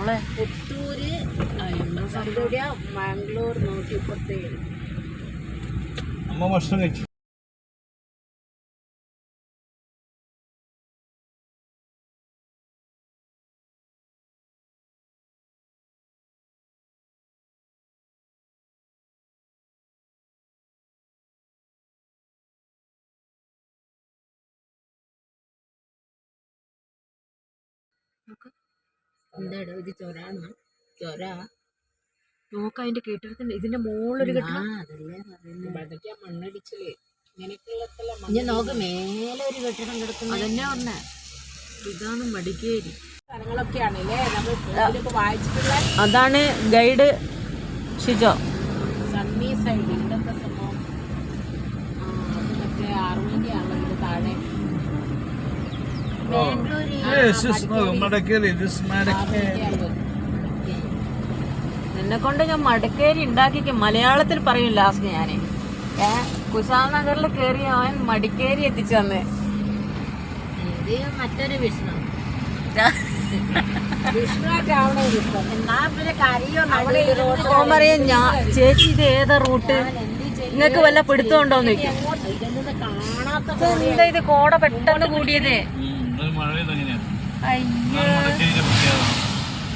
മോളെ? പുത്തൂര് സന്തൂര്യ മാംഗ്ലൂർ നൂറ്റി മുപ്പത്തേഴ്. അമ്മ ഭക്ഷണം കഴിച്ചു. എന്താടോ ഇത് ചൊരാണോ ചൊര. നോക്ക അതിന്റെ കെട്ടിടത്തിന്റെ ഇതിന്റെ മുകളിലൊരു കെട്ടിടം. അതല്ലേ പറയുന്നത് ഇവിടേക്കാ മണ്ണടിച്ചിൽ ഇങ്ങനെയൊക്കെയുള്ള ഇനി നോക്ക് മേലെ ഒരു കെട്ടിടം കിടക്കുന്നു. അതന്നെ പറഞ്ഞ. ഇതാണ് മടിക്കേരി. അതാണ് ഗൈഡ് ഷിജോ. സണ്ണി സൈഡ് ഇതൊക്കെ സംഭവം? മറ്റേ താഴെ. എന്നെ കൊണ്ട് ഞാൻ മടക്കേരി ഉണ്ടാക്കിക്ക്. മലയാളത്തിൽ പറയും ലാസ്റ്റ് ഞാൻ. ഏ കുശാൽ നഗറിൽ കയറി അവൻ മടിക്കേരി എത്തിച്ചു തന്നെ മറ്റൊരു വിഷ്ണു. ഓൻ പറയും ഞാൻ ചേച്ചി ഇത് ഏതാ റൂട്ട്? നിങ്ങക്ക് വല്ല പിടുത്തോണ്ടോന്ന് ചോദിക്കും. എന്താ ഇത് കോട പെട്ടെന്ന് കൂടിയത്? അയ്യോ.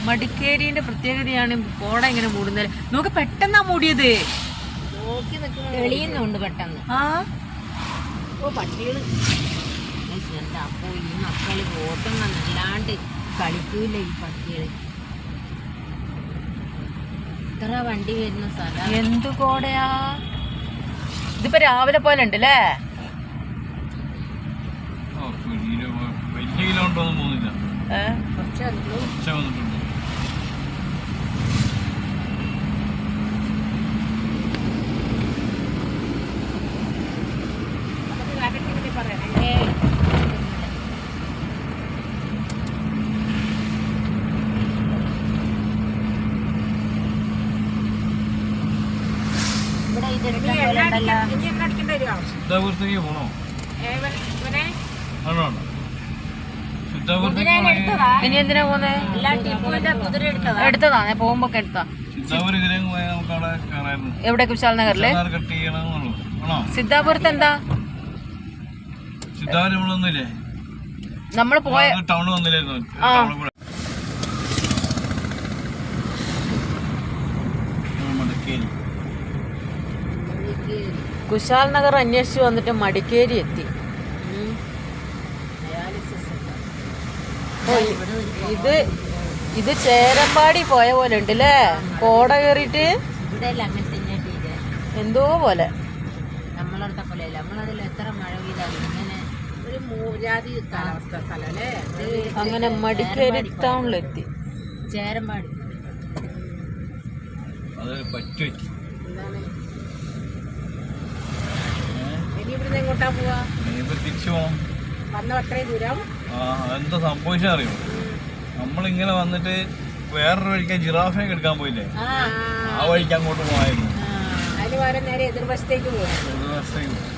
മടിക്കേരിന്റെ പ്രത്യേകതയാണ് കോട ഇങ്ങനെ മൂടുന്നത്. നമുക്ക് പെട്ടെന്നാ മൂടിയത്. നോക്കി നിൽക്കുന്ന. തെളിയുന്നുണ്ട് പെട്ടെന്ന്. ആ? ഓ പട്ടികൾ. എന്താ അപ്പോ ഈ മക്കൾ ഓട്ടുന്നല്ലാണ്ട് കളിക്കൂല ഈ പട്ടികൾ. ഇത്ര വണ്ടി വരുന്ന സ്ഥലം. എന്തു കോടയാ? ഇതിപ്പോ രാവിലെ പോലെ ഉണ്ട് അല്ലേ വലിയ കിലോ ഉണ്ടോന്നും തോന്നില്ല കുറച്ച് വന്നിട്ടുണ്ട് ഇവിടെ ഇത് ഇനി എടുക്കാൻ എണ്ണ പോലെ ഉണ്ടല്ലോ അടിക്ക- ഇനി എണ്ണ അടിക്കേണ്ടി വരുമോ സിദ്ധാപുരത്തേക്ക് പോണോ? ഇനി എന്തിനാ പോന്നെ പോകുമ്പോ ഒക്കെ എടുത്താ. എവിടെ? കുശാൽ നഗറിൽ? സിദ്ധാപുരത്ത് എന്താ? നമ്മൾ പോയ ടൗൺ വന്നില്ലായിരുന്നു. കുശാൽ നഗർ അന്വേഷിച്ച് വന്നിട്ട് മടിക്കേരി എത്തി ഓ, ഇ- ഇത് ഇത് ചേരമ്പാടി പോയ പോലെ ഉണ്ട് അല്ലേ കോട കയറിയിട്ട്? അങ്ങനെ എന്തോ പോലെ. നമ്മളടുത്ത പോലെ നമ്മളതിൽ എത്ര മഴ പെയ്താലും ഇങ്ങനെ ഒരു മൂജാതി കാലാവസ്ഥ സ്ഥലം അല്ലേ ഇത് അങ്ങനെ മടിക്കേരി ടൗണിലെത്തി. ചേരമ്പാടി. ഇനി ഇവിടുന്ന് എങ്ങോട്ടാ പോവാ? തിരിച്ചു വന്ന അത്രയും ദൂരം? ആ എന്താ സംഭവിച്ചാ അറിയോ നമ്മളിങ്ങനെ വന്നിട്ട് വേറൊരു വഴിക്ക് ജിറാഫിനെ എടുക്കാൻ പോയില്ലേ? ആ. വഴിക്ക് അങ്ങോട്ട് പോയായിരുന്നു എതിർവശത്തേക്ക് പോകും ഒരു പോകും